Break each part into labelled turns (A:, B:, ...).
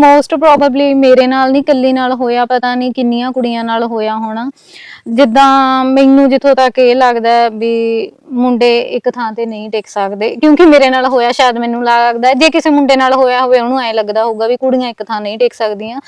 A: Most probably ਮੇਰੇ ਨਾਲ ਨਹੀਂ ਕੱਲੀ ਨਾਲ ਹੋਇਆ, ਪਤਾ ਨਹੀਂ ਕਿੰਨੀਆਂ ਕੁੜੀਆਂ ਨਾਲ ਹੋਇਆ ਹੋਣਾ। ਜਿੱਦਾਂ ਮੈਨੂੰ ਜਿੱਥੋਂ ਤੱਕ ਇਹ ਲੱਗਦਾ ਵੀ ਮੁੰਡੇ ਇੱਕ ਥਾਂ ਤੇ ਨਹੀਂ ਟਿਕ ਸਕਦੇ। ਕਿਉਂਕਿ ਮੇਰੇ ਨਾਲ ਹੋਇਆ ਸ਼ਾਇਦ ਮੈਨੂੰ ਲੱਗਦਾ ਹੈ, ਜੇ ਕਿਸੇ ਮੁੰਡੇ ਨਾਲ ਹੋਇਆ ਹੋਵੇ ਉਹਨੂੰ ਐ ਲੱਗਦਾ ਹੋਊਗਾ ਵੀ ਕੁੜੀਆਂ ਇੱਕ ਥਾਂ ਨਹੀਂ ਟਿਕ ਸਕਦੀਆਂ।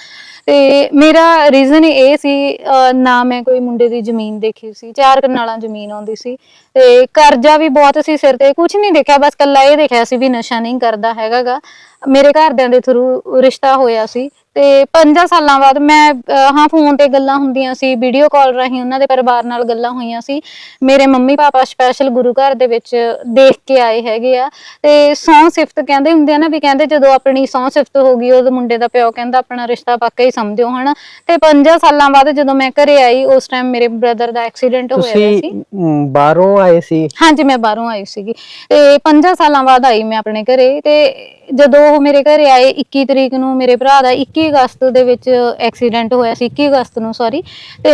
A: ਤੇ ਮੇਰਾ ਰੀਜ਼ਨ ਇਹ ਸੀ ਅਹ, ਨਾ ਮੈਂ ਕੋਈ ਮੁੰਡੇ ਦੀ ਜ਼ਮੀਨ ਦੇਖੀ ਸੀ ਚਾਰ ਕਨਾਲਾਂ ਜ਼ਮੀਨ ਆਉਂਦੀ ਸੀ। ਤੇ ਕਰਜ਼ਾ ਵੀ ਬਹੁਤ ਸੀ ਸਿਰ ਤੇ ਕੁਝ ਨਹੀਂ ਦੇਖਿਆ ਬਸ ਕੱਲਾ ਇਹ ਦੇਖਿਆ ਸੀ ਵੀ ਨਸ਼ਾ ਨਹੀਂ ਕਰਦਾ ਹੈਗਾਗਾ ਮੇਰੇ ਘਰਦਿਆਂ ਦੇ ਥਰੂ ਰਿਸ਼ਤਾ ਹੋਇਆ ਸੀ। ਤੇ 5 ਸਾਲਾਂ ਬਾਅਦ ਮੈਂ ਅਹ, ਹਾਂ ਫੋਨ ਤੇ ਗੱਲਾਂ ਹੁੰਦੀਆਂ ਸੀ ਵੀਡੀਓ ਕਾਲ ਰਾਹੀਂ ਉਹਨਾਂ ਦੇ ਪਰਿਵਾਰ ਨਾਲ ਗੱਲਾਂ ਹੋਈਆਂ ਸੀ। ਮੇਰੇ ਮੰਮੀ ਪਾਪਾ ਸਪੈਸ਼ਲ ਗੁਰੂ ਘਰ ਦੇ ਵਿੱਚ ਦੇਖ ਕੇ ਆਏ ਹੈਗੇ ਆ। ਤੇ ਸੌ ਸਿਫਤ ਕਹਿੰਦੇ ਹੁੰਦੇ ਆ ਨਾ ਵੀ ਕਹਿੰਦੇ ਜਦੋਂ ਆਪਣੀ ਸੌ ਸਿਫਤ ਹੋ ਗਈ ਉਹ ਮੁੰਡੇ ਦਾ ਪਿਓ ਕਹਿੰਦਾ ਆਪਣਾ ਰਿਸ਼ਤਾ ਪੱਕਾ ਹੀ ਸਮਝੋ ਹਨਾ। ਤੇ 5 ਸਾਲਾਂ ਬਾਅਦ ਜਦੋਂ ਮੈਂ ਘਰੇ ਆਈ ਉਸ ਟਾਈਮ ਮੇਰੇ ਬ੍ਰਦਰ ਦਾ ਐਕਸੀਡੈਂਟ ਹੋਇਆ ਹੋਇਆ
B: ਤੁਸੀਂ
A: ਸੀ।
B: ਮ, ਬਾਹਰੋਂ ਆਏ ਸੀ?
A: ਹਾਂਜੀ ਮੈਂ ਬਾਹਰੋਂ ਆਈ ਸੀਗੀ। ਤੇ 5 ਸਾਲਾਂ ਬਾਅਦ ਆਈ ਮੈਂ ਆਪਣੇ ਘਰੇ। ਤੇ ਜਦੋਂ ਉਹ ਮੇਰੇ ਘਰੇ ਆਏ 21 ਤਰੀਕ ਨੂੰ ਮੇਰੇ ਭਰਾ ਦਾ 21 ਅਗਸਤ ਦੇ ਵਿੱਚ ਐਕਸੀਡੈਂਟ ਹੋਇਆ ਸੀ 21 ਅਗਸਤ ਨੂੰ ਸੌਰੀ ਤੇ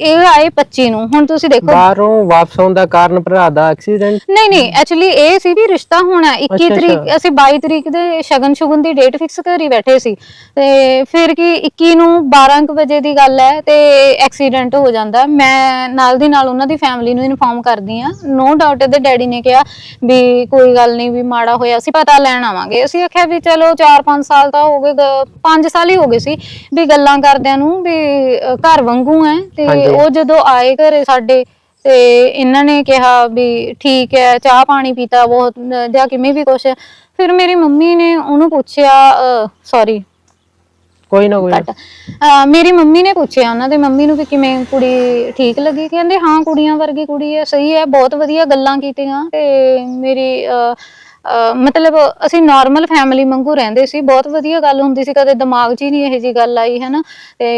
A: ਇਹ ਆਏ 25 ਨੂੰ। ਹੁਣ ਤੁਸੀਂ ਦੇਖੋ।
B: ਬਾਹਰੋਂ ਵਾਪਸ ਆਉਣ ਦਾ ਕਾਰਨ ਭਰਾ ਦਾ ਐਕਸੀਡੈਂਟ
A: ਨਹੀਂ ਨਹੀਂ ਐਕਚੁਅਲੀ ਇਹ ਸੀ ਵੀ ਰਿਸ਼ਤਾ ਹੋਣਾ 21
B: ਅੱਛਾ,
A: ਤਰੀਕ
B: ਅੱਛਾ।
A: ਅਸੀਂ 22 ਤਰੀਕ ਦੇ ਸ਼ਗਨ ਸ਼ੁਗਨ ਦੀ ਡੇਟ ਫਿਕਸ ਕਰੀ ਬੈਠੇ ਸੀ। ਤੇ ਫਿਰ ਕੀ 21 ਨੂੰ 12 ਕੁ ਵਜੇ ਦੀ ਗੱਲ ਹੈ ਤੇ ਐਕਸੀਡੈਂਟ ਹੋ ਜਾਂਦਾ। ਮੈਂ ਨਾਲ ਦੀ ਨਾਲ ਉਹਨਾਂ ਦੀ ਫੈਮਿਲੀ ਨੂੰ ਇਨਫੋਰਮ ਕਰਦੀ ਆ ਨੋ ਡਾਊਟ ਇਹਦੇ ਡੈਡੀ ਨੇ ਕਿਹਾ ਵੀ ਕੋਈ ਗੱਲ ਨਹੀਂ ਵੀ ਮਾੜਾ ਹੋਇਆ ਸੀ ਪਤਾ ਲੈਣ ਆਵਾਂਗੇ। ਅਸੀਂ ਆਖਿਆ ਵੀ ਚਲੋ 4-5 ਸਾਲ ਤਾਂ ਹੋ ਗਏ 5 ਸਾਲ ਹੀ ਹੋ ਗਏ ਸੀ ਵੀ ਗੱਲਾਂ ਕਰਦਿਆਂ ਨੂੰ ਵੀ ਅ, ਘਰ ਵਾਂਗੂ ਹੈ ਤੇ
B: ਹਾਂਜੀ।
A: ਉਹ ਜਦੋਂ ਆਏ ਘਰੇ ਸਾਡੇ ਤੇ ਇਹਨਾਂ ਨੇ ਕਿਹਾ ਵੀ ਠੀਕ ਹੈ ਚਾਹ ਪਾਣੀ ਪੀਤਾ ਬਹੁਤ ਜਾਂ ਕਿਵੇਂ ਵੀ ਕੁਛ ਫਿਰ ਮੇਰੀ ਮੰਮੀ ਨੇ ਉਹਨੂੰ ਪੁੱਛਿਆ ਸੌਰੀ
B: ਕੋਈ ਨਾ ਕੋਈ ਨਾ।
A: ਅਹ ਮੇਰੀ ਮੰਮੀ ਨੇ ਪੁੱਛਿਆ ਉਹਨਾਂ ਦੇ ਮੰਮੀ ਨੂੰ ਵੀ ਕਿਵੇਂ ਕੁੜੀ ਠੀਕ ਲੱਗੀ ਕਹਿੰਦੇ ਹਾਂ ਕੁੜੀਆਂ ਵਰਗੀ ਕੁੜੀ ਹੈ ਸਹੀ ਹੈ ਬਹੁਤ ਵਧੀਆ ਗੱਲਾਂ ਕੀਤੀਆਂ ਤੇ ਮੇਰੀ ਅਹ, ਅਹ, ਮਤਲਬ ਅਸੀਂ ਨਾਰਮਲ ਫੈਮਿਲੀ ਵਾਂਗੂ ਰਹਿੰਦੇ ਸੀ ਬਹੁਤ ਵਧੀਆ ਗੱਲ ਹੁੰਦੀ ਸੀ ਕਦੇ ਦਿਮਾਗ 'ਚ ਹੀ ਨਹੀਂ ਇਹੋ ਜੀ ਗੱਲ ਆਈ ਹੈ ਤੇ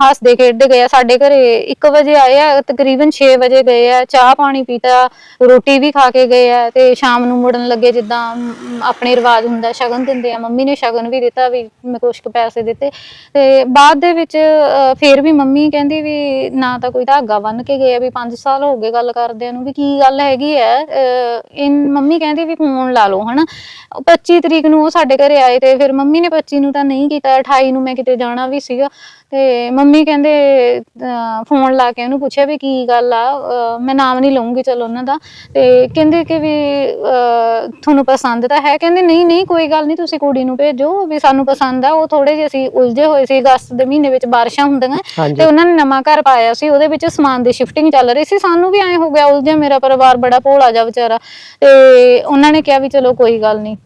A: ਹੱਸਦੇ ਖੇਡਦੇ ਗਏ ਆ। ਸਾਡੇ ਘਰੇ 1 ਵਜੇ ਆਏ ਆ ਤਕਰੀਬਨ 6 ਵਜੇ ਗਏ ਆ ਚਾਹ ਪਾਣੀ ਪੀਤਾ ਰੋਟੀ ਵੀ ਖਾ ਕੇ ਗਏ ਆ ਤੇ ਸ਼ਾਮ ਨੂੰ ਮੁੜਨ ਲੱਗੇ ਜਿੱਦਾਂ ਮ, ਆਪਣੇ ਰਿਵਾਜ ਹੁੰਦਾ ਸ਼ਗਨ ਦਿੰਦੇ ਆ ਮੰਮੀ ਨੇ ਸ਼ਗਨ ਵੀ ਦਿੱਤਾ ਵੀ ਮੈਂ ਕੁਛ ਕੁ ਪੈਸੇ ਦਿੱਤੇ ਤੇ ਬਾਅਦ ਦੇ ਵਿੱਚ ਅਹ ਫੇਰ ਵੀ ਮੰਮੀ ਕਹਿੰਦੀ ਵੀ ਨਾ ਤਾਂ ਕੋਈ ਧਾਗਾ ਬੰਨ ਕੇ ਗਏ ਆ ਵੀ 5 ਸਾਲ ਹੋ ਗਏ ਗੱਲ ਕਰਦਿਆਂ ਨੂੰ ਵੀ ਕੀ ਗੱਲ ਹੈਗੀ ਐ ਅਹ ਇਨ ਮੰਮੀ ਕਹਿੰਦੀ ਵੀ ਫੋਨ ਲਾ ਲਓ, ਹਨਾ? 25 ਤਰੀਕ ਨੂੰ ਉਹ ਸਾਡੇ ਘਰੇ ਆਏ ਤੇ ਫਿਰ ਮੰਮੀ ਨੇ 25 ਨੂੰ ਤਾਂ ਨਹੀਂ ਕੀਤਾ 28 ਨੂੰ ਮੈਂ ਕਿਤੇ ਜਾਣਾ ਵੀ ਸੀਗਾ। ਤੇ ਮੰਮੀ ਕਹਿੰਦੇ ਫੋਨ ਲਾ ਕੇ ਉਹਨੂੰ ਪੁੱਛਿਆ ਵੀ ਕੀ ਗੱਲ ਆ ਮੈਂ ਨਾਮ ਨਹੀਂ ਲਵਾਂਗੀ ਚਲੋ ਉਹਨਾਂ ਦਾ। ਤੇ ਕਹਿੰਦੇ ਕਿ ਵੀ ਅ, ਤੁਹਾਨੂੰ ਪਸੰਦ ਤਾਂ ਹੈ। ਕਹਿੰਦੇ ਨਹੀਂ ਨਹੀਂ ਕੋਈ ਗੱਲ ਨਹੀਂ ਤੁਸੀਂ ਕੁੜੀ ਨੂੰ ਭੇਜੋ ਵੀ ਸਾਨੂੰ ਪਸੰਦ ਆ। ਉਹ ਥੋੜੇ ਜਿਹੇ ਅਸੀਂ ਉਲਝੇ ਹੋਏ ਸੀ ਅਗਸਤ ਦੇ ਮਹੀਨੇ ਵਿੱਚ ਬਾਰਿਸ਼ਾਂ ਹੁੰਦੀਆਂ।
B: ਹਾਂਜੀ।
A: ਤੇ ਉਹਨਾਂ ਨੇ ਨਵਾਂ ਘਰ ਪਾਇਆ ਸੀ ਉਹਦੇ ਵਿੱਚ ਸਮਾਨ ਦੀ ਸ਼ਿਫਟਿੰਗ ਚੱਲ ਰਹੀ ਸੀ। ਸਾਨੂੰ ਵੀ ਐਂ ਹੋ ਗਿਆ ਉਲਝਿਆ ਮੇਰਾ ਪਰਿਵਾਰ ਬੜਾ ਭੋਲਾ ਜਿਹਾ ਵਿਚਾਰਾ। ਤੇ ਉਹਨਾਂ ਨੇ ਕਿਹਾ ਵੀ ਚਲੋ ਕੋਈ ਗੱਲ ਨਹੀਂ।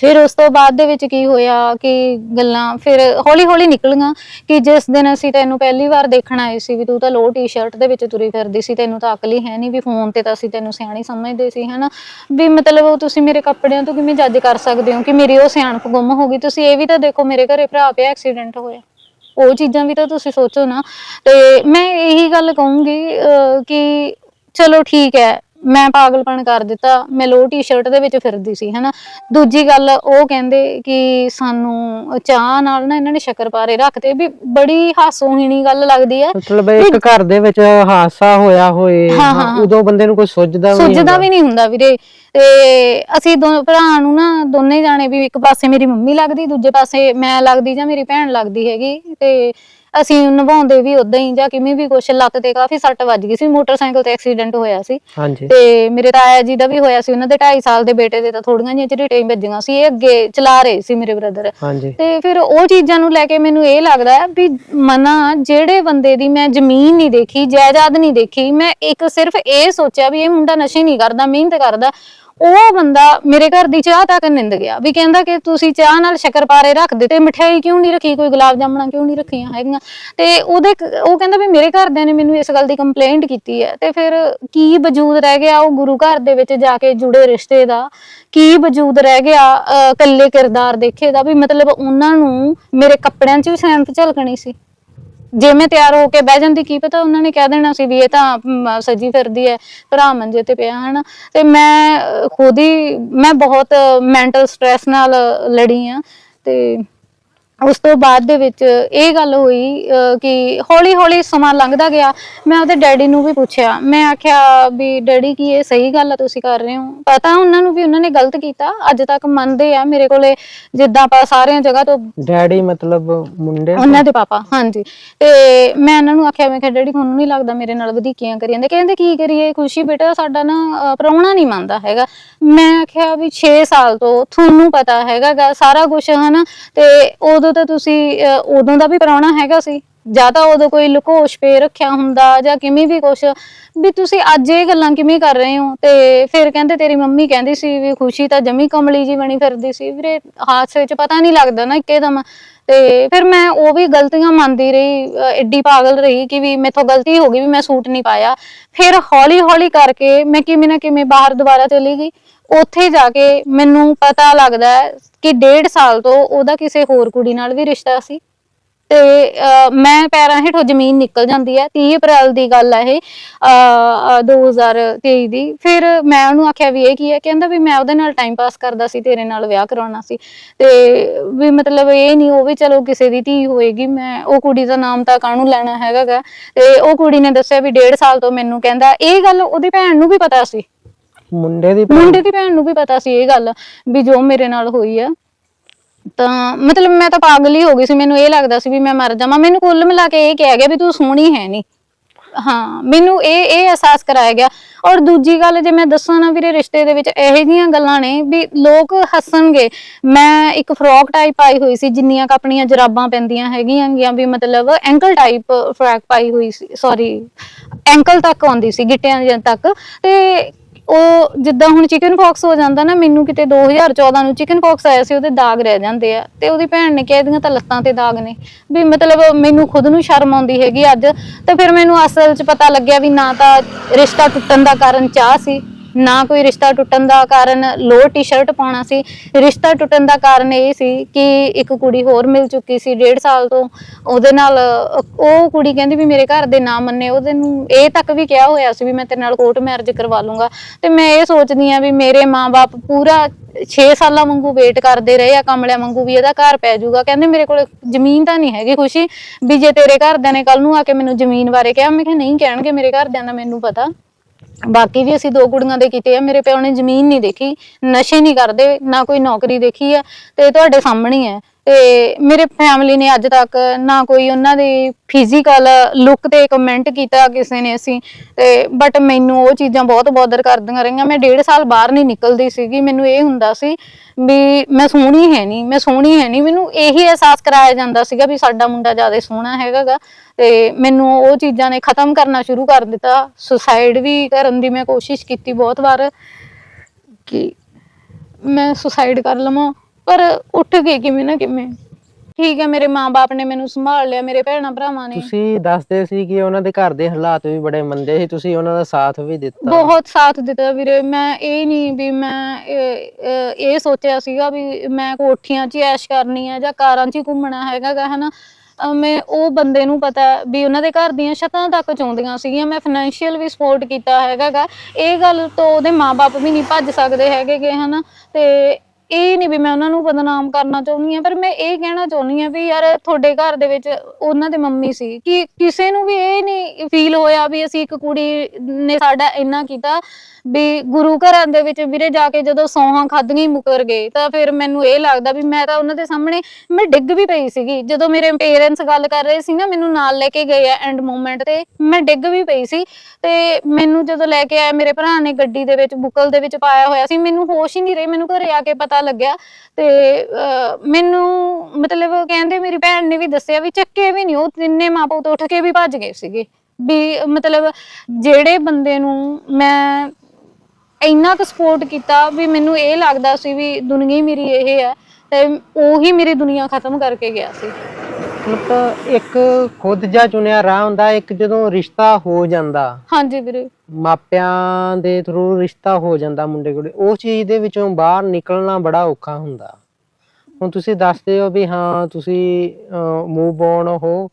A: ਫਿਰ ਉਸ ਤੋਂ ਬਾਅਦ ਦੇ ਵਿੱਚ ਕੀ ਹੋਇਆ ਕਿ ਗੱਲਾਂ ਫਿਰ ਹੌਲੀ ਹੌਲੀ ਨਿਕਲੀਆਂ ਕਿ ਜਿਸ ਦਿਨ ਅਸੀਂ ਤੈਨੂੰ ਪਹਿਲੀ ਵਾਰ ਦੇਖਣ ਆਏ ਸੀ ਵੀ ਤੂੰ ਤਾਂ ਲੋ ਟੀ-ਸ਼ਰਟ ਦੇ ਵਿੱਚ ਤੁਰੀ ਫਿਰਦੀ ਸੀ ਤੈਨੂੰ ਤਾਂ ਅਕਲ ਹੀ ਹੈ ਨਹੀਂ ਵੀ ਫੋਨ ਤੇ ਤਾਂ ਅਸੀਂ ਤੈਨੂੰ ਸਿਆਣੀ ਸਮਝਦੇ ਸੀ ਹਨਾ? ਵੀ ਮਤਲਬ ਉਹ ਤੁਸੀਂ ਮੇਰੇ ਕੱਪੜਿਆਂ ਤੋਂ ਕਿਵੇਂ ਜੱਜ ਕਰ ਸਕਦੇ ਹੋ ਕਿ ਮੇਰੀ ਉਹ ਸਿਆਣਪ ਗੁੰਮ ਹੋ ਗਈ? ਤੁਸੀਂ ਇਹ ਵੀ ਤਾਂ ਦੇਖੋ ਮੇਰੇ ਘਰੇ ਭਰਾ ਪਿਆ ਐਕਸੀਡੈਂਟ ਹੋਇਆ। ਉਹ ਚੀਜ਼ਾਂ ਵੀ ਤਾਂ ਤੁਸੀਂ ਸੋਚੋ ਨਾ। ਤੇ ਮੈਂ ਇਹੀ ਗੱਲ ਕਹੂੰਗੀ ਅਹ, ਕਿ ਚਲੋ ਠੀਕ ਹੈ ਮੈਂ ਪਾਗਲਪਨ ਕਰ ਦਿੱਤਾ ਮੈਂ ਲੋ ਟੀ-ਸ਼ਰਟ ਦੇ ਵਿੱਚ ਫਿਰਦੀ ਸੀ ਹਨਾ ਦੂਜੀ ਗੱਲ ਉਹ ਕਹਿੰਦੇ ਕਿ ਸਾਨੂੰ ਚਾਹ ਨਾਲ ਨਾ ਇਹਨਾਂ ਨੇ ਸ਼ੱਕਰਪਾਰੇ ਰੱਖਤੇ ਵੀ ਬੜੀ ਹਾਸੋਹੀਣੀ ਗੱਲ ਲੱਗਦੀ ਹੈ
B: ਮਤਲਬ ਇੱਕ ਘਰ ਦੇ ਵਿੱਚ ਹਾਦਸਾ ਹੋਇਆ ਹੋਏ
A: ਹਾਂ, ਹਾਂ, ਹਾਂ।
B: ਉਦੋਂ ਬੰਦੇ ਨੂੰ ਕੋਈ ਸੁੱਝਦਾ ਵੀ ਨਹੀਂ
A: ਸੁੱਝਦਾ
B: ਹੁੰਦਾ।
A: ਵੀ ਨਹੀਂ ਹੁੰਦਾ ਵੀਰੇ ਤੇ ਅਸੀਂ ਦੋ ਭਰਾ ਨੂੰ ਨਾ ਦੋਨੇ ਜਾਣੇ ਵੀ ਇੱਕ ਪਾਸੇ ਮੇਰੀ ਮੰਮੀ ਲੱਗਦੀ ਦੂਜੇ ਪਾਸੇ ਮੈਂ ਲੱਗਦੀ ਜਾਂ ਮੇਰੀ ਭੈਣ ਲੱਗਦੀ ਹੈਗੀ ਤੇ ਅਸੀਂ ਨਿਭਾਉਂਦੇ ਵੀ ਉਦਾਂ ਹੀ ਜਾਂ ਕਿਵੇਂ ਵੀ ਕੁਛ ਲੱਤ ਤੇ ਕਾਫੀ ਸੱਟ ਵੱਜ ਗਈ ਸੀ ਮੋਟਰਸਾਈਕਲ ਤੇ ਐਕਸੀਡੈਂਟ ਹੋਇਆ ਸੀ।
B: ਹਾਂਜੀ।
A: ਤੇ ਮੇਰੇ ਤਾਇਆ ਜੀ ਦਾ ਵੀ ਹੋਇਆ ਸੀ ਉਹਨਾਂ ਦੇ 2.5 ਸਾਲ ਦੇ ਬੇਟੇ ਦੇ ਤਾਂ ਥੋੜੀਆਂ ਜਿਹੀਆਂ ਝਰੀਟਾਂ ਹੀ ਵੱਜੀਆਂ ਸੀ ਇਹ ਅੱਗੇ ਚਲਾ ਰਹੇ ਸੀ ਮੇਰੇ ਬ੍ਰਦਰ
B: ਹਾਂਜੀ।
A: ਤੇ ਫਿਰ ਉਹ ਚੀਜ਼ਾਂ ਨੂੰ ਲੈ ਕੇ ਮੈਨੂੰ ਇਹ ਲੱਗਦਾ ਹੈ ਵੀ ਮਨਾ ਜਿਹੜੇ ਬੰਦੇ ਦੀ ਮੈਂ ਜ਼ਮੀਨ ਨਹੀਂ ਦੇਖੀ ਜਾਇਦਾਦ ਨਹੀਂ ਦੇਖੀ ਮੈਂ ਇੱਕ ਸਿਰਫ ਇਹ ਸੋਚਿਆ ਵੀ ਇਹ ਮੁੰਡਾ ਨਸ਼ੇ ਨਹੀਂ ਕਰਦਾ ਮਿਹਨਤ ਕਰਦਾ ਉਹ ਬੰਦਾ ਮੇਰੇ ਘਰ ਦੀ ਚਾਹ ਤੱਕ ਨਿੰਦ ਗਿਆ ਵੀ ਕਹਿੰਦਾ ਕਿ ਤੁਸੀਂ ਚਾਹ ਨਾਲ ਸ਼ੱਕਰਪਾਰੇ ਰੱਖ ਦਿੱਤੇ ਮਠਿਆਈ ਕਿਉਂ ਨਹੀਂ ਰੱਖੀ ਕੋਈ ਗੁਲਾਬ ਜਾਮਣਾ ਕਿਉਂ ਨਹੀਂ ਰੱਖੀਆਂ ਹੈਗੀਆਂ? ਤੇ ਉਹਦੇ ਉਹ ਕਹਿੰਦਾ ਵੀ ਮੇਰੇ ਘਰਦਿਆਂ ਨੇ ਮੈਨੂੰ ਇਸ ਗੱਲ ਦੀ ਕੰਪਲੇਂਟ ਕੀਤੀ ਹੈ। ਤੇ ਫਿਰ ਕੀ ਵਜੂਦ ਰਹਿ ਗਿਆ ਉਹ ਗੁਰੂ ਘਰ ਦੇ ਵਿੱਚ ਜਾ ਕੇ ਜੁੜੇ ਰਿਸ਼ਤੇ ਦਾ? ਕੀ ਵਜੂਦ ਰਹਿ ਗਿਆ ਅਹ, ਇਕੱਲੇ ਕਿਰਦਾਰ ਦੇਖੇ ਦਾ? ਵੀ ਮਤਲਬ ਉਹਨਾਂ ਨੂੰ ਮੇਰੇ ਕੱਪੜਿਆਂ 'ਚ ਵੀ ਸੈਂਪ ਝਲਕਣੀ ਸੀ। ਜੇ ਮੈਂ ਤਿਆਰ ਹੋ ਕੇ ਬਹਿ ਜਾਂਦੀ ਕੀ ਪਤਾ ਉਹਨਾਂ ਨੇ ਕਹਿ ਦੇਣਾ ਸੀ ਵੀ ਇਹ ਤਾਂ ਮ, ਸੱਜੀ ਫਿਰਦੀ ਹੈ ਭਰਾ ਮੰਜੇ ਤੇ ਪਿਆ ਹਨਾ? ਤੇ ਮੈਂ ਅਹ, ਖੁਦ ਹੀ ਮੈਂ ਬਹੁਤ ਮੈਂਟਲ ਸਟ੍ਰੈਸ ਨਾਲ ਲੜੀ ਆ ਤੇ ਉਸ ਤੋਂ ਬਾਅਦ ਦੇ ਵਿੱਚ ਇਹ ਗੱਲ ਹੋਈ ਅਹ, ਕਿ ਹੌਲੀ ਹੌਲੀ ਸਮਾਂ ਲੰਘਦਾ ਗਿਆ। ਮੈਂ ਉਹਦੇ ਡੈਡੀ ਨੂੰ ਵੀ ਪੁੱਛਿਆ। ਮੈਂ ਆਖਿਆ ਵੀ ਡੈਡੀ ਕੀ ਇਹ ਸਹੀ ਗੱਲ ਆ ਤੁਸੀਂ ਕਰ ਰਹੇ ਹੋ? ਪਤਾ ਉਹਨਾਂ ਨੂੰ ਵੀ ਉਹਨਾਂ ਨੇ ਗਲਤ ਕੀਤਾ। ਅੱਜ ਤੱਕ ਮੰਨਦੇ ਆ ਮੇਰੇ ਕੋਲੇ ਜਿੱਦਾਂ ਆਪਾਂ ਸਾਰੀਆਂ ਜਗ੍ਹਾ ਤੋਂ
B: ਡੈਡੀ ਮਤਲਬ ਮੁੰਡੇ
A: ਉਹਨਾਂ ਦੇ ਪਾਪਾ ਹਾਂਜੀ। ਤੇ ਮੈਂ ਉਹਨਾਂ ਨੂੰ ਆਖਿਆ ਮੈਂ ਕਿਹਾ ਡੈਡੀ ਤੁਹਾਨੂੰ ਨਹੀਂ ਲੱਗਦਾ ਮੇਰੇ ਨਾਲ ਵਧੀਕੀਆਂ ਕਰੀ ਜਾਂਦੇ? ਕਹਿੰਦੇ ਕੀ ਕਰੀਏ? ਖੁਸ਼ੀ ਬੇਟਾ ਸਾਡਾ ਨਾ ਅਹ, ਪ੍ਰਾਹੁਣਾ ਨਹੀਂ ਮੰਨਦਾ ਹੈਗਾ। ਮੈਂ ਆਖਿਆ ਵੀ 6 ਸਾਲ ਤੋਂ ਤੁਹਾਨੂੰ ਪਤਾ ਹੈਗਾ ਸਾਰਾ ਕੁਝ ਹਨਾ? ਤੇ ਉਦੋਂ ਤਾਂ ਤੁਸੀਂ ਅਹ, ਉਦੋਂ ਦਾ ਵੀ ਪ੍ਰਾਹੁਣਾ ਹੈਗਾ ਸੀ? ਜਾਂ ਤਾਂ ਉਦੋਂ ਕੋਈ ਲੁਕੋਸ਼ ਪੇ ਰੱਖਿਆ ਹੁੰਦਾ ਜਾਂ ਕਿਵੇਂ ਵੀ ਕੁਛ, ਵੀ ਤੁਸੀਂ ਅੱਜ ਇਹ ਗੱਲਾਂ ਕਿਵੇਂ ਕਰ ਰਹੇ ਹੋ? ਤੇ ਫਿਰ ਕਹਿੰਦੇ ਤੇਰੀ ਮੰਮੀ ਕਹਿੰਦੀ ਸੀ ਵੀ ਖੁਸ਼ੀ ਤਾਂ ਜਮੀ ਕਮਲੀ ਜੀ ਬਣੀ ਫਿਰਦੀ ਸੀ। ਵੀਰੇ, ਹਾਦਸੇ 'ਚ ਪਤਾ ਨਹੀਂ ਲੱਗਦਾ ਨਾ ਇੱਕਦਮ। ਤੇ ਫਿਰ ਮੈਂ ਉਹ ਵੀ ਗਲਤੀਆਂ ਮੰਨਦੀ ਰਹੀ, ਅਹ ਐਡੀ ਪਾਗਲ ਰਹੀ ਕਿ ਵੀ ਮੇਥੋਂ ਗਲਤੀ ਹੋ ਗਈ ਵੀ ਮੈਂ ਸੂਟ ਨਹੀਂ ਪਾਇਆ। ਫਿਰ ਹੌਲੀ ਹੌਲੀ ਕਰਕੇ ਮੈਂ ਕਿਵੇਂ ਨਾ ਕਿਵੇਂ ਬਾਹਰ ਦੁਬਾਰਾ ਚਲੀ ਗਈ। ਉੱਥੇ ਜਾ ਕੇ ਮੈਨੂੰ ਪਤਾ ਲੱਗਦਾ ਹੈ ਕਿ ਡੇਢ ਸਾਲ ਤੋਂ ਉਹਦਾ ਕਿਸੇ ਹੋਰ ਕੁੜੀ ਨਾਲ ਵੀ ਰਿਸ਼ਤਾ ਸੀ। ਤੇ ਮੈਂ ਪੈਰਾਂ ਹੇਠੋਂ ਜ਼ਮੀਨ ਨਿਕਲ ਜਾਂਦੀ ਹੈ 30 ਅਪ੍ਰੈਲ ਦੀ ਗੱਲ ਹੈ ਇਹ ਅਹ, ਅਹ, 2023 ਦੀ। ਫਿਰ ਮੈਂ ਉਹਨੂੰ ਆਖਿਆ ਵੀ ਇਹ ਕੀ ਹੈ? ਕਹਿੰਦਾ ਵੀ ਮੈਂ ਉਹਦੇ ਨਾਲ ਟਾਈਮ ਪਾਸ ਕਰਦਾ ਸੀ ਤੇਰੇ ਨਾਲ ਵਿਆਹ ਕਰਾਉਣਾ ਸੀ। ਤੇ ਵੀ ਮਤਲਬ ਇਹ ਨਹੀਂ ਉਹ ਵੀ ਚਲੋ ਕਿਸੇ ਦੀ ਧੀ ਹੋਏਗੀ ਮੈਂ ਉਹ ਕੁੜੀ ਦਾ ਨਾਮ ਤਾਂ ਕਾਹਨੂੰ ਲੈਣਾ ਹੈਗਾ ਗਾ ਤੇ ਉਹ ਕੁੜੀ ਨੇ ਦੱਸਿਆ ਵੀ ਡੇਢ ਸਾਲ ਤੋਂ ਮੈਨੂੰ ਕਹਿੰਦਾ ਇਹ ਗੱਲ ਉਹਦੀ ਭੈਣ ਨੂੰ ਵੀ ਪਤਾ ਸੀ।
B: ਮੁੰਡੇ ਦੀ
A: ਮੁੰਡੇ ਦੀ ਭੈਣ ਨੂੰ ਵੀ ਪਤਾ ਸੀ ਇਹ ਗੱਲ ਵੀ ਜੋ ਮੇਰੇ ਨਾਲ ਹੋਈ ਆ। ਤਾਂ ਮਤਲਬ ਮੈਂ ਤਾਂ ਪਾਗਲ ਹੀ ਹੋ ਗਈ ਸੀ, ਮੈਨੂੰ ਇਹ ਲੱਗਦਾ ਸੀ ਵੀ ਮੈਂ ਮਰ ਜਾਵਾਂ। ਮੈਨੂੰ ਕੁੱਲ ਮਿਲਾ ਕੇ ਇਹ ਕਿਹਾ ਗਿਆ ਵੀ ਤੂੰ ਸੋਹਣੀ ਹੈ ਨਹੀਂ। ਹਾਂ, ਮੈਨੂੰ ਇਹ ਇਹ ਅਹਿਸਾਸ ਕਰਾਇਆ ਗਿਆ। ਔਰ ਦੂਜੀ ਗੱਲ ਜੇ ਮੈਂ ਦੱਸਾਂ ਨਾ ਵੀਰੇ, ਰਿਸ਼ਤੇ ਦੇ ਵਿੱਚ ਇਹੋ ਜਿਹੀਆਂ ਗੱਲਾਂ ਨੇ ਵੀ ਲੋਕ ਹੱਸਣਗੇ। ਮੈਂ ਇੱਕ ਫਰੋਕ ਟਾਈਪ ਪਾਈ ਹੋਈ ਸੀ, ਜਿੰਨੀਆਂ ਕੁ ਆਪਣੀਆਂ ਜਰਾਬਾਂ ਪੈਂਦੀਆਂ ਹੈਗੀਆਂ ਗੀਆਂ ਵੀ ਮਤਲਬ ਐਂਕਲ ਟਾਈਪ ਫਰੋਕ ਪਾਈ ਹੋਈ ਸੀ ਸੌਰੀ ਐਂਕਲ ਤੱਕ ਆਉਂਦੀ ਸੀ, ਗਿੱਟਿਆਂ ਦੇ ਤੱਕ। ਤੇ ਉਹ ਜਿੱਦਾਂ ਹੁਣ ਚਿਕਨ ਫੌਕਸ ਹੋ ਜਾਂਦਾ ਨਾ, ਮੈਨੂੰ ਕਿਤੇ 2014 ਨੂੰ ਚਿਕਨ ਫੌਕਸ ਆਇਆ ਸੀ, ਉਹਦੇ ਦਾਗ ਰਹਿ ਜਾਂਦੇ ਆ। ਤੇ ਉਹਦੀ ਭੈਣ ਨੇ ਕਿਹਾ ਇਹਦੀਆਂ ਤਾਂ ਲੱਤਾਂ ਤੇ ਦਾਗ ਨੇ। ਵੀ ਮਤਲਬ ਮੈਨੂੰ ਖੁਦ ਨੂੰ ਸ਼ਰਮ ਆਉਂਦੀ ਹੈਗੀ ਅੱਜ। ਤੇ ਫਿਰ ਮੈਨੂੰ ਅਸਲ 'ਚ ਪਤਾ ਲੱਗਿਆ ਵੀ ਨਾ ਤਾਂ ਰਿਸ਼ਤਾ ਟੁੱਟਣ ਦਾ ਕਾਰਨ ਚਾਹ ਸੀ। ਨਾ ਕੋਈ ਰਿਸ਼ਤਾ ਟੁੱਟਣ ਦਾ ਕਾਰਨ ਲੋਅਰ ਟੀ-ਸ਼ਰਟ ਪਾਉਣਾ ਸੀ। ਰਿਸ਼ਤਾ ਟੁੱਟਣ ਦਾ ਕਾਰਨ ਇਹ ਸੀ ਕਿ ਇੱਕ ਕੁੜੀ ਹੋਰ ਮਿਲ ਚੁੱਕੀ ਸੀ ਡੇਢ ਸਾਲ ਤੋਂ। ਉਹਦੇ ਨਾਲ ਉਹ ਕੁੜੀ ਕਹਿੰਦੀ ਵੀ ਮੇਰੇ ਘਰ ਦੇ ਨਾ ਮੰਨੇ। ਉਹਦੇ ਨੂੰ ਇਹ ਤੱਕ ਵੀ ਕਿਹਾ ਹੋਇਆ ਸੀ ਵੀ ਮੈਂ ਤੇਰੇ ਨਾਲ ਕੋਰਟ ਮੈਰਿਜ ਕਰਵਾ ਲੂੰਗਾ। ਤੇ ਮੈਂ ਇਹ ਸੋਚਦੀ ਆ ਵੀ ਮੇਰੇ ਮਾਪੇ ਪੂਰਾ 6 ਸਾਲਾਂ ਵਾਂਗੂ ਵੇਟ ਕਰਦੇ ਰਹੇ ਆ, ਕਮਲਿਆਂ ਵਾਂਗੂ ਵੀ ਇਹਦਾ ਘਰ ਪੈ ਜਾਊਗਾ। ਕਹਿੰਦੇ ਮੇਰੇ ਕੋਲ ਜ਼ਮੀਨ ਤਾਂ ਨਹੀਂ ਹੈਗੀ ਖੁਸ਼ੀ। ਵੀ ਜੇ ਤੇਰੇ ਘਰਦਿਆਂ ਨੇ ਕੱਲ ਨੂੰ ਆ ਕੇ ਮੈਨੂੰ ਜ਼ਮੀਨ ਬਾਰੇ ਕਿਹਾ, ਮੈਂ ਕਿਹਾ ਨਹੀਂ ਕਹਿਣਗੇ ਮੇਰੇ ਘਰਦਿਆਂ ਦਾ ਮੈਨੂੰ ਪਤਾ। ਬਾਕੀ ਵੀ ਅਸੀਂ ਦੋ ਕੁੜੀਆਂ ਦੇ ਕੀਤੇ ਆ, ਮੇਰੇ ਪਿਓ ਨੇ ਜ਼ਮੀਨ ਨਹੀਂ ਦੇਖੀ, ਨਸ਼ੇ ਨਹੀਂ ਕਰਦੇ, ਨਾ ਕੋਈ ਨੌਕਰੀ ਦੇਖੀ ਆ, ਤੇ ਤੁਹਾਡੇ ਸਾਹਮਣੇ ਹੀ ਹੈ ਤੇ ਮੇਰੇ ਫੈਮਿਲੀ ਨੇ ਅੱਜ ਤੱਕ ਨਾ ਕੋਈ ਉਹਨਾਂ ਦੀ ਫਿਜ਼ੀਕਲ ਲੁੱਕ ਤੇ ਕਮੈਂਟ ਕੀਤਾ ਕਿਸੇ ਨੇ ਅਸੀਂ। ਤੇ ਬਟ ਮੈਨੂੰ ਉਹ ਚੀਜ਼ਾਂ ਬਹੁਤ ਬੋਦਰ ਕਰਦੀਆਂ ਰਹੀਆਂ। ਮੈਂ ਡੇਢ ਸਾਲ ਬਾਹਰ ਨਹੀਂ ਨਿਕਲਦੀ ਸੀਗੀ। ਮੈਨੂੰ ਇਹ ਹੁੰਦਾ ਸੀ ਵੀ ਮੈਂ ਸੋਹਣੀ ਹੈ ਨਹੀਂ, ਮੈਂ ਸੋਹਣੀ ਹੈ ਨਹੀਂ। ਮੈਨੂੰ ਇਹੀ ਅਹਿਸਾਸ ਕਰਾਇਆ ਜਾਂਦਾ ਸੀਗਾ ਵੀ ਸਾਡਾ ਮੁੰਡਾ ਜ਼ਿਆਦਾ ਸੋਹਣਾ ਹੈਗਾਗਾ। ਤੇ ਮੈਨੂੰ ਉਹ ਚੀਜ਼ਾਂ ਨੇ ਖਤਮ ਕਰਨਾ ਸ਼ੁਰੂ ਕਰ ਦਿੱਤਾ। ਸੁਸਾਈਡ ਵੀ ਕਰਨ ਦੀ ਮੈਂ ਕੋਸ਼ਿਸ਼ ਕੀਤੀ ਬਹੁਤ ਵਾਰ ਕਿ ਮੈਂ ਸੁਸਾਈਡ ਕਰ ਲਵਾਂ। ਪਰ ਉੱਠ ਕੇ ਕਿਵੇਂ ਨਾ ਕਿਵੇਂ। ਠੀਕ ਹੈ ਮੇਰੇ ਮਾਪੇ ਨੇ ਮੈਨੂੰ ਸੰਭਾਲ ਲਿਆ ਮੇਰੇ ਭੈਣਾਂ ਭਰਾਵਾਂ ਨੇ।
B: ਤੁਸੀਂ ਦੱਸਦੇ ਸੀ ਕਿ ਉਹਨਾਂ ਦੇ ਘਰ ਦੇ ਹਾਲਾਤ ਵੀ ਬੜੇ ਮੰਦੇ ਸੀ ਤੁਸੀਂ ਉਹਨਾਂ ਦਾ ਸਾਥ ਵੀ ਦਿੱਤਾ।
A: ਬਹੁਤ ਸਾਥ ਦਿੱਤਾ ਵੀਰੇ ਮੈਂ ਇਹ ਨਹੀਂ ਵੀ ਮੈਂ ਇਹ ਇਹ- ਇਹ ਸੋਚਿਆ ਸੀਗਾ ਵੀ ਮੈਂ ਕੋਠੀਆਂ 'ਚ ਹੀ ਐਸ਼ ਕਰਨੀ ਹੈ ਜਾਂ ਕਾਰਾਂ 'ਚ ਹੀ ਘੁੰਮਣਾ ਹੈਗਾ ਗਾ ਹਨਾ। ਅਹ ਮੈਂ ਉਹ ਬੰਦੇ ਨੂੰ ਪਤਾ ਹੈ ਵੀ ਉਹਨਾਂ ਦੇ ਘਰ ਦੀਆਂ ਛੱਤਾਂ ਤੱਕ ਚਾਹੁੰਦੀਆਂ ਸੀਗੀਆਂ ਮੈਂ ਫਾਈਨੈਂਸ਼ੀਅਲ ਵੀ ਸਪੋਰਟ ਕੀਤਾ ਹੈਗਾ ਗਾ ਇਹ ਗੱਲ ਤੋਂ ਉਹਦੇ ਮਾਪੇ ਵੀ ਨਹੀਂ ਭੱਜ ਸਕਦੇ ਹੈਗੇ ਗੇ ਹਨਾ। ਤੇ ਇਹ ਨਹੀਂ ਵੀ ਮੈਂ ਉਹਨਾਂ ਨੂੰ ਬਦਨਾਮ ਕਰਨਾ ਚਾਹੁੰਦੀ ਹਾਂ, ਪਰ ਮੈਂ ਇਹ ਕਹਿਣਾ ਚਾਹੁੰਦੀ ਹਾਂ ਵੀ ਯਾਰ ਤੁਹਾਡੇ ਘਰ ਦੇ ਵਿੱਚ ਉਹਨਾਂ ਦੇ ਮੰਮੀ ਸੀ ਕਿ ਕਿਸੇ ਨੂੰ ਵੀ ਇਹ ਨਹੀਂ ਫੀਲ ਹੋਇਆ ਵੀ ਅਸੀਂ ਇੱਕ ਕੁੜੀ ਨੇ ਸਾਡਾ ਇੰਨਾ ਕੀਤਾ। ਵੀ ਗੁਰੂ ਘਰਾਂ ਦੇ ਵਿੱਚ ਵੀਰੇ ਜਾ ਕੇ ਜਦੋਂ ਸੌਹਾਂ ਖਾਧੀਆਂ ਹੀ ਮੁਕਰ ਗਏ, ਤਾਂ ਫਿਰ ਮੈਨੂੰ ਇਹ ਲੱਗਦਾ ਵੀ ਮੈਂ ਤਾਂ ਉਹਨਾਂ ਦੇ ਸਾਹਮਣੇ, ਮੈਂ ਡਿੱਗ ਵੀ ਪਈ ਸੀਗੀ। ਜਦੋਂ ਮੇਰੇ ਪੇਰੈਂਟਸ ਗੱਲ ਕਰ ਰਹੇ ਸੀ ਨਾ, ਮੈਨੂੰ ਨਾਲ ਲੈ ਕੇ ਗਏ ਆ ਐਂਡ ਮੂਮੈਂਟ ਤੇ, ਮੈਂ ਡਿੱਗ ਵੀ ਪਈ ਸੀ। ਤੇ ਮੈਨੂੰ ਜਦੋਂ ਲੈ ਕੇ ਆਇਆ, ਮੇਰੇ ਭਰਾ ਨੇ ਗੱਡੀ ਦੇ ਵਿੱਚ, ਬੁੱਕਲ ਦੇ ਵਿੱਚ ਪਾਇਆ ਹੋਇਆ ਸੀ। ਮੈਨੂੰ ਹੋਸ਼ ਹੀ ਨਹੀਂ ਰਹੀ, ਮੈਨੂੰ ਘਰੇ ਆ ਕੇ ਪਤਾ ਲੱਗਿਆ। ਤੇ ਮੈਨੂੰ ਮਤਲਬ ਕਹਿੰਦੇ ਮੇਰੀ ਭੈਣ ਨੇ ਵੀ ਦੱਸਿਆ ਵੀ ਚੱਕੇ ਵੀ ਨਹੀਂ, ਉਹ ਤਿੰਨੇ ਮਾਪੇ ਤੋਂ ਉੱਠ ਕੇ ਵੀ ਭੱਜ ਗਏ ਸੀਗੇ। ਵੀ ਮਤਲਬ ਜਿਹੜੇ ਬੰਦੇ ਨੂੰ ਮੈਂ ਇੰਨਾ ਕੁ ਸਪੋਰਟ ਕੀਤਾ ਵੀ ਮੈਨੂੰ ਇਹ ਲੱਗਦਾ ਸੀ ਵੀ ਦੁਨੀਆ ਹੀ ਮੇਰੀ ਇਹ ਹੈ ਤੇ ਉਹੀ ਮੇਰੀ ਦੁਨੀਆ ਖਤਮ ਕਰਕੇ ਗਿਆ ਸੀ।
B: ਮਤਲਬ ਇੱਕ ਖੁਦ ਜਾ ਚੁਣਿਆ ਰਾਹ ਹੁੰਦਾ ਇੱਕ ਜਦੋਂ ਰਿਸ਼ਤਾ ਹੋ ਜਾਂਦਾ।
A: ਹਾਂਜੀ ਵੀਰੇ।
B: ਮਾਪਿਆਂ ਦੇ ਥਰੂ ਰਿਸ਼ਤਾ ਹੋ ਜਾਂਦਾ ਮੁੰਡੇ ਕੁੜੀ ਉਸ ਚੀਜ਼ ਦੇ ਵਿੱਚੋਂ ਬਾਹਰ ਨਿਕਲਣਾ ਬੜਾ ਔਖਾ ਹੁੰਦਾ। ਹੁਣ ਤੁਸੀਂ ਦੱਸਦੇ ਹੋ ਵੀ ਹਾਂ ਤੁਸੀਂ ਮੂਵ ਔਨ ਹੋ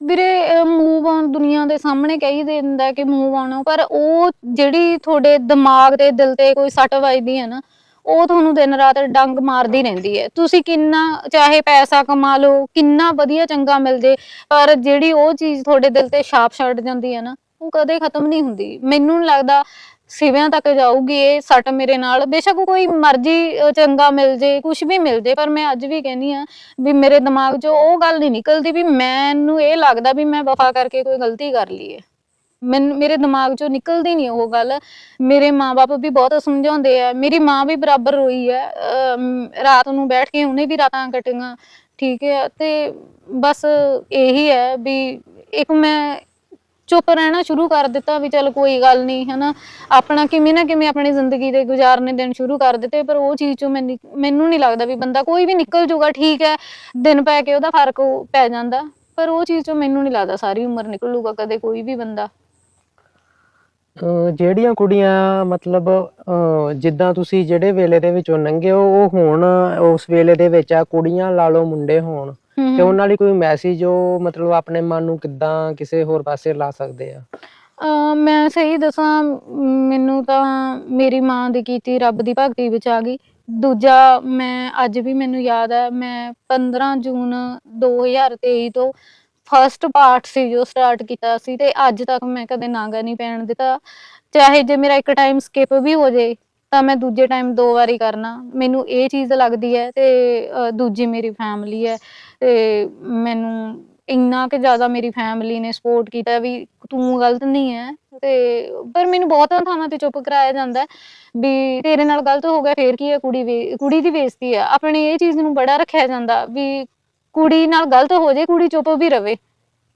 A: ਵੀਰੇ ਮੂਵ ਔਨ ਦੁਨੀਆ ਦੇ ਸਾਹਮਣੇ ਕਹੀ ਦਿੰਦਾ ਕਿ ਮੂਵ ਔਨ ਪਰ ਉਹ ਜਿਹੜੀ ਤੁਹਾਡੇ ਦਿਮਾਗ ਤੇ, ਦਿਲ ਤੇ ਕੋਈ ਸੱਟ ਵੱਜਦੀ ਹੈ ਨਾ, ਉਹ ਤੁਹਾਨੂੰ ਦਿਨ ਰਾਤ ਡੰਗ ਮਾਰਦੀ ਰਹਿੰਦੀ ਹੈ। ਤੁਸੀਂ ਕਿੰਨਾ, ਚਾਹੇ ਪੈਸਾ ਕਮਾ ਲਓ, ਕਿੰਨਾ ਵਧੀਆ ਚੰਗਾ ਮਿਲ ਜੇ, ਪਰ ਜਿਹੜੀ ਉਹ ਚੀਜ਼ ਤੁਹਾਡੇ ਦਿਲ ਤੇ ਛਾਪ ਛੱਡ ਜਾਂਦੀ ਹੈ ਨਾ, ਉਹ ਕਦੇ ਖਤਮ ਨਹੀਂ ਹੁੰਦੀ। ਮੈਨੂੰ ਨੀ ਲੱਗਦਾ ਸਿਵਿਆਂ ਤੱਕ ਜਾਊਗੀ ਇਹ ਸੱਟ ਮੇਰੇ ਨਾਲ। ਬੇਸ਼ੱਕ ਕੋਈ ਮਰਜ਼ੀ ਅਹ, ਚੰਗਾ ਮਿਲ ਜੇ ਕੁਝ ਵੀ ਮਿਲ ਜੇ ਪਰ ਮੈਂ ਅੱਜ ਵੀ ਕਹਿੰਦੀ ਆ ਵੀ ਮੇਰੇ ਦਿਮਾਗ 'ਚੋਂ ਉਹ ਗੱਲ ਨਹੀਂ ਨਿਕਲਦੀ ਵੀ ਮੈਨੂੰ ਇਹ ਲੱਗਦਾ ਵੀ ਮੈਂ ਵਫਾ ਕਰਕੇ ਕੋਈ ਗਲਤੀ ਕਰ ਲਈ ਹੈ ਮੈਨੂੰ ਮੇਰੇ ਦਿਮਾਗ 'ਚੋਂ ਨਿਕਲਦੀ ਨਹੀਂ ਉਹ ਗੱਲ। ਮੇਰੇ ਮਾਪੇ ਵੀ ਬਹੁਤ ਸਮਝਾਉਂਦੇ ਆ। ਮੇਰੀ ਮਾਂ ਵੀ ਬਰਾਬਰ ਰੋਈ ਹੈ ਅਮ, ਰਾਤ ਨੂੰ ਬੈਠ ਕੇ ਉਹਨੇ ਵੀ ਰਾਤਾਂ ਕੱਟੀਆਂ। ਠੀਕ ਹੈ ਤੇ ਬਸ ਇਹੀ ਹੈ ਵੀ ਇੱਕ ਮੈਂ ਚੁੱਪ ਰਹਿਣਾ ਸ਼ੁਰੂ ਕਰ ਦਿੱਤਾ ਵੀ ਚਲ ਕੋਈ ਗੱਲ ਨਹੀਂ, ਹਨਾ। ਆਪਣਾ ਕਿਵੇਂ ਨਾ ਕਿਵੇਂ ਆਪਣੀ ਜ਼ਿੰਦਗੀ ਦੇ ਗੁਜ਼ਾਰਨੇ ਦਿਨ ਸ਼ੁਰੂ ਕਰ ਦਿੱਤੇ, ਪਰ ਉਹ ਚੀਜ਼ ਚੋਂ ਮੈਨੂੰ ਮੈਨੂੰ ਨਹੀਂ ਲੱਗਦਾ ਵੀ ਬੰਦਾ ਕੋਈ ਵੀ ਨਿਕਲ ਜੂਗਾ, ਠੀਕ ਹੈ, ਦਿਨ ਪੈ ਕੇ ਉਹਦਾ ਫ਼ਰਕ ਉਹ ਪੈ ਜਾਂਦਾ। ਪਰ ਉਹ ਚੀਜ਼ ਚੋਂ ਮੈਨੂੰ ਨਹੀਂ ਲੱਗਦਾ ਸਾਰੀ ਉਮਰ ਨਿਕਲੂਗਾ ਕਦੇ ਕੋਈ ਵੀ ਬੰਦਾ।
B: ਅਹ ਜਿਹੜੀਆਂ ਕੁੜੀਆਂ, ਮਤਲਬ, ਅਹ ਜਿੱਦਾਂ ਤੁਸੀਂ ਜਿਹੜੇ ਵੇਲੇ ਦੇ ਵਿੱਚੋਂ ਲੰਘੇ ਹੋ, ਉਹ ਹੁਣ ਉਸ ਵੇਲੇ ਦੇ ਵਿੱਚ ਆ, ਕੁੜੀਆਂ ਲਾ ਲਓ ਮੁੰਡੇ ਹੋਣ। ਤੇ ਉਹਨਾਂ ਲਈ ਕੋਈ ਮੈਸੇਜ ਉਹ ਮਤਲਬ ਆਪਣੇ ਮਨ ਨੂੰ ਕਿੱਦਾਂ ਕਿਸੇ ਹੋਰ ਪਾਸੇ ਲਾ ਸਕਦੇ ਆ?
A: ਅਹ ਮੈਂ ਸਹੀ ਦੱਸਾਂ ਮੈਨੂੰ ਤਾਂ ਮੇਰੀ ਮਾਂ ਦੀ ਕੀਤੀ ਰੱਬ ਦੀ ਭਗਤੀ ਵਿੱਚ ਆ ਗਈ। ਦੂਜਾ ਮੈਂ ਅੱਜ ਵੀ ਮੈਨੂੰ ਯਾਦ ਹੈ ਮੈਂ 15 ਜੂਨ 2023 ਤੋਂ ਫਰਸਟ ਪਾਰਟ ਸੀ ਜੋ ਸਟਾਰਟ ਕੀਤਾ ਸੀ ਤੇ ਅੱਜ ਤੱਕ ਮੈਂ ਕਦੇ ਨਾਗਾ ਨਹੀਂ ਪੈਣ ਦਿੱਤਾ। ਚਾਹੇ ਜੇ ਮੇਰਾ ਇੱਕ ਟਾਈਮ ਸਕਿਪ ਵੀ ਹੋ ਜੇ ਤਾਂ ਮੈਂ ਦੂਜੇ ਟਾਈਮ ਦੋ ਵਾਰੀ ਕਰਨਾ। ਮੈਨੂੰ ਇਹ ਚੀਜ਼ ਲੱਗਦੀ ਹੈ ਤੇ ਅਹ, ਦੂਜੀ ਮੇਰੀ ਫੈਮਿਲੀ ਹੈ ਤੇ ਮੈਨੂੰ ਇੰਨਾ ਕਿ ਜ਼ਿਆਦਾ ਮੇਰੀ ਫੈਮਿਲੀ ਨੇ ਸਪੋਰਟ ਕੀਤਾ ਵੀ ਤੂੰ ਗਲਤ ਨਹੀਂ ਹੈ ਤੇ ਪਰ ਮੈਨੂੰ ਬਹੁਤਾਂ ਥਾਵਾਂ ਤੇ ਚੁੱਪ ਕਰਾਇਆ ਜਾਂਦਾ ਹੈ ਵੀ ਤੇਰੇ ਨਾਲ ਗਲਤ ਹੋ ਗਿਆ ਫੇਰ ਕੀ ਹੈ? ਕੁੜੀ ਵੇ ਕੁੜੀ ਦੀ ਬੇਇੱਜ਼ਤੀ ਹੈ। ਆਪਣੇ ਇਹ ਚੀਜ਼ ਨੂੰ ਬੜਾ ਰੱਖਿਆ ਜਾਂਦਾ ਵੀ ਕੁੜੀ ਨਾਲ ਗਲਤ ਹੋ ਜੇ ਕੁੜੀ ਚੁੱਪ ਵੀ ਰਵੇ।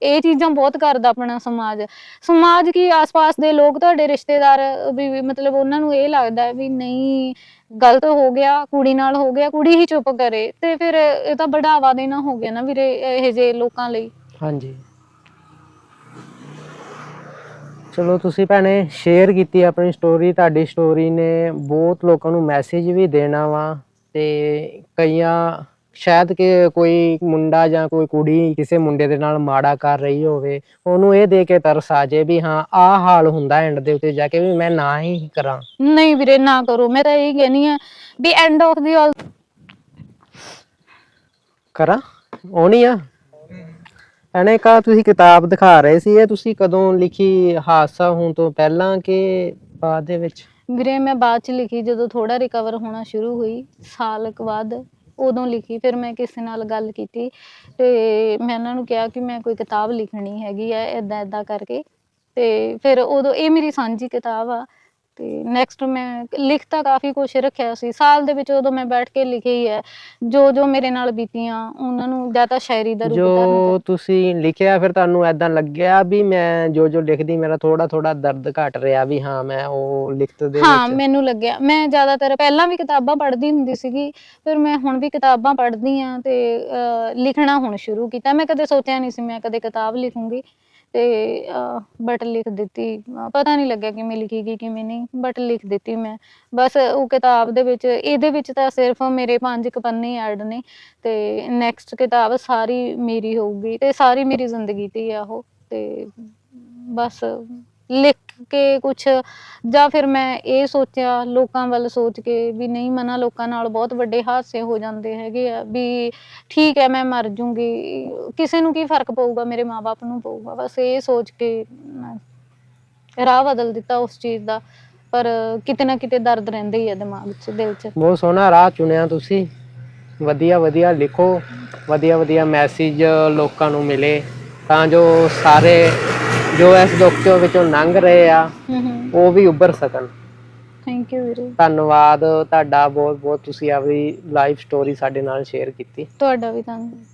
A: ਇਹ ਚੀਜ਼ਾਂ ਬਹੁਤ ਕਰਦਾ ਆਪਣਾ ਸਮਾਜ। ਸਮਾਜ ਕੀ ਆਸ-ਪਾਸ ਦੇ ਲੋਕ ਤੁਹਾਡੇ ਰਿਸ਼ਤੇਦਾਰ ਵੀ ਵੀ ਮਤਲਬ ਉਹਨਾਂ ਨੂੰ ਇਹ ਲੱਗਦਾ ਹੈ ਵੀ ਨਹੀਂ, ਗਲਤ ਹੋ ਗਿਆ, ਕੁੜੀ ਨਾਲ ਹੋ ਗਿਆ, ਕੁੜੀ ਹੀ ਚੁੱਪ ਕਰੇ। ਤੇ ਫਿਰ ਇਹ ਤਾਂ ਬੜਾਵਾ ਦੇਣਾ ਹੋ ਗਿਆ ਨਾ ਵੀਰੇ ਇਹ ਜੇ ਲੋਕਾਂ ਲਈ।
B: ਹਾਂਜੀ। ਚਲੋ ਤੁਸੀਂ ਭੈਣੇ ਸ਼ੇਅਰ ਕੀਤੀ ਆਪਣੀ ਸਟੋਰੀ ਤੁਹਾਡੀ ਸਟੋਰੀ ਨੇ ਬਹੁਤ ਲੋਕਾਂ ਨੂੰ ਮੈਸੇਜ ਵੀ ਦੇਣਾ ਵਾ ਤੇ ਕਈਆਂ ਸ਼ਾਇਦ ਕਿ ਕੋਈ ਮੁੰਡਾ ਜਾਂ ਕੋਈ ਕੁੜੀ ਕਿਸੇ ਮੁੰਡੇ ਦੇ ਨਾਲ ਮਾੜਾ ਕਰ ਰਹੀ ਹੋਵੇ ਉਹਨੂੰ ਇਹ ਦੇ ਕੇ ਤਰਸ ਆ ਜੇ ਵੀ ਹਾਂ ਆਹ ਹਾਲ ਹੁੰਦਾ ਐਂਡ ਦੇ ਉੱਤੇ ਜਾ ਕੇ ਵੀ ਮੈਂ ਨਾ ਹੀ ਕਰਾਂ।
A: ਨਹੀਂ ਵੀਰੇ ਨਾ ਕਰੋ। ਮੈਂ ਤਾਂ ਇਹ ਕਹਿੰਦੀ ਆ ਵੀ ਐਂਡ ਆਫ ਦੀ ਆਲ
B: ਕਰਾਂ? ਆਉਣੀ ਆ? ਐਨੇ ਕਾ ਤੁਸੀਂ ਕਿਤਾਬ ਦਿਖਾ ਰਹੇ ਸੀ ਇਹ ਤੁਸੀਂ ਕਦੋਂ ਲਿਖੀ ਹਾਦਸਾ ਹੋਣ ਤੋਂ ਪਹਿਲਾਂ ਕਿ ਬਾਅਦ ਦੇ ਵਿੱਚ?
A: ਵੀਰੇ ਮੈਂ ਬਾਅਦ ਚ ਲਿਖੀ ਜਦੋਂ ਥੋੜਾ ਰਿਕਵਰ ਹੋਣਾ ਸ਼ੁਰੂ ਹੋਈ ਸਾਲ ਕੁ ਬਾਅਦ। ਉਦੋਂ ਲਿਖੀ, ਫਿਰ ਮੈਂ ਕਿਸੇ ਨਾਲ ਗੱਲ ਕੀਤੀ ਤੇ ਮੈਂ ਇਹਨਾਂ ਨੂੰ ਕਿਹਾ ਕਿ ਮੈਂ ਕੋਈ ਕਿਤਾਬ ਲਿਖਣੀ ਹੈਗੀ ਆ ਇਦਾਂ ਇਦਾਂ ਕਰਕੇ ਤੇ ਫਿਰ ਉਦੋਂ, ਇਹ ਮੇਰੀ ਸਾਂਝੀ ਕਿਤਾਬ ਆ। ਤੇ ਨੈਕਸਟ ਮੈਂ ਲਿਖਤਾ ਕਾਫੀ ਕੁਝ ਰੱਖਿਆ ਸੀ। ਸਾਲ ਦੇ ਵਿੱਚ ਉਦੋਂ ਮੈਂ ਬੈਠ ਕੇ ਲਿਖੀ ਹੀ। ਹੈ ਜੋ ਜੋ ਮੇਰੇ ਨਾਲ ਬੀਤੀਆਂ ਉਹਨਾਂ ਨੂੰ ਜਾਂ ਤਾਂ ਸ਼ਾਇਰੀ ਦਾ ਰੂਪ ਧਾਰਨ
B: ਜੋ ਤੁਸੀਂ ਲਿਖਿਆ ਫਿਰ ਤੁਹਾਨੂੰ ਐਦਾਂ ਲੱਗਿਆ ਵੀ ਮੈਂ ਜੋ ਜੋ ਲਿਖਦੀ ਮੇਰਾ ਥੋੜਾ ਥੋੜਾ ਦਰਦ ਘਟ ਰਿਹਾ ਵੀ ਹਾਂ ਮੈਂ ਉਹ ਲਿਖਤ ਦੇ
A: ਹਾਂ
B: ਵਿੱਚ।
A: ਮੈਨੂੰ ਲੱਗਿਆ। ਮੈਂ ਜ਼ਿਆਦਾਤਰ ਪਹਿਲਾਂ ਵੀ ਕਿਤਾਬਾਂ ਪੜ੍ਹਦੀ ਹੁੰਦੀ ਸੀਗੀ ਫਿਰ ਮੈਂ ਹੁਣ ਵੀ ਕਿਤਾਬਾਂ ਪੜ੍ਹਦੀ ਆ ਤੇ ਅਹ, ਲਿਖਣਾ ਹੁਣ ਸ਼ੁਰੂ ਕੀਤਾ। ਮੈਂ ਕਦੇ ਸੋਚਿਆ ਨਹੀਂ ਸੀ ਮੈਂ ਕਦੇ ਕਿਤਾਬ ਲਿਖੂੰਗੀ। ਤੇ ਬਟ ਲਿਖ ਦਿੱਤੀ। ਪਤਾ ਨਹੀਂ ਲੱਗਿਆ ਕਿਵੇਂ ਲਿਖੀ ਗਈ, ਕਿਵੇਂ ਨਹੀਂ ਬਟ ਲਿਖ ਦਿੱਤੀ ਮੈਂ। ਬਸ ਉਹ ਕਿਤਾਬ ਦੇ ਵਿੱਚ, ਇਹਦੇ ਵਿੱਚ ਤਾਂ ਸਿਰਫ ਮੇਰੇ ਪੰਜ ਕੁ ਪੰਨੇ ਐਡ ਨੇ ਤੇ ਨੈਕਸਟ ਕਿਤਾਬ ਸਾਰੀ ਮੇਰੀ ਹੋਊਗੀ ਤੇ ਸਾਰੀ ਮੇਰੀ ਜ਼ਿੰਦਗੀ ਤੇ ਆ ਉਹ ਤੇ ਬਸ ਲਿਖ ਕੇ ਕੁਛ, ਜਾਂ ਫਿਰ ਮੈਂ ਇਹ ਸੋਚਿਆ, ਲੋਕਾਂ ਵੱਲ ਸੋਚ ਕੇ ਵੀ ਨਹੀਂ ਮਨਾ, ਲੋਕਾਂ ਨਾਲ ਬਹੁਤ ਵੱਡੇ ਹਾਦਸੇ ਹੋ ਜਾਂਦੇ ਹੈਗੇ ਆ, ਵੀ ਠੀਕ ਹੈ ਮੈਂ ਮਰ ਜੂੰਗੀ, ਕਿਸੇ ਨੂੰ ਕੀ ਫ਼ਰਕ ਪਊਗਾ, ਮੇਰੇ ਮਾਪੇ ਨੂੰ ਪਊਗਾ, ਬਸ ਇਹ ਸੋਚ ਕੇ ਰਾਹ ਬਦਲ ਦਿੱਤਾ ਉਸ ਚੀਜ਼ ਦਾ, ਪਰ ਕਿਤੇ ਨਾ ਕਿਤੇ ਦਰਦ ਰਹਿੰਦਾ ਹੀ ਹੈ ਦਿਮਾਗ 'ਚ, ਦਿਲ 'ਚ।
B: ਬਹੁਤ ਸੋਹਣਾ ਰਾਹ ਚੁਣਿਆ ਤੁਸੀਂ, ਵਧੀਆ ਵਧੀਆ ਲਿਖੋ, ਵਧੀਆ ਵਧੀਆ ਮੈਸੇਜ ਲੋਕਾਂ ਨੂੰ ਮਿਲੇ, ਤਾਂ ਜੋ ਸਾਰੇ ਜੋ ਇਸ ਦੁੱਖ ਚੋਂ ਵਿੱਚੋਂ ਲੰਘ ਰਹੇ ਆ
A: ਹੂੰ ਹੂੰ
B: ਉਹ ਵੀ ਉੱਭਰ ਸਕਣ।
A: ਥੈਂਕ ਯੂ ਵੀਰੇ।
B: ਧੰਨਵਾਦ ਤੁਹਾਡਾ ਬਹੁਤ ਬਹੁਤ ਤੁਸੀਂ ਆਪਣੀ ਲਾਈਫ ਸਟੋਰੀ ਸਾਡੇ ਨਾਲ ਸ਼ੇਅਰ ਕੀਤੀ।
A: ਤੁਹਾਡਾ ਵੀ ਧੰਨਵਾਦ।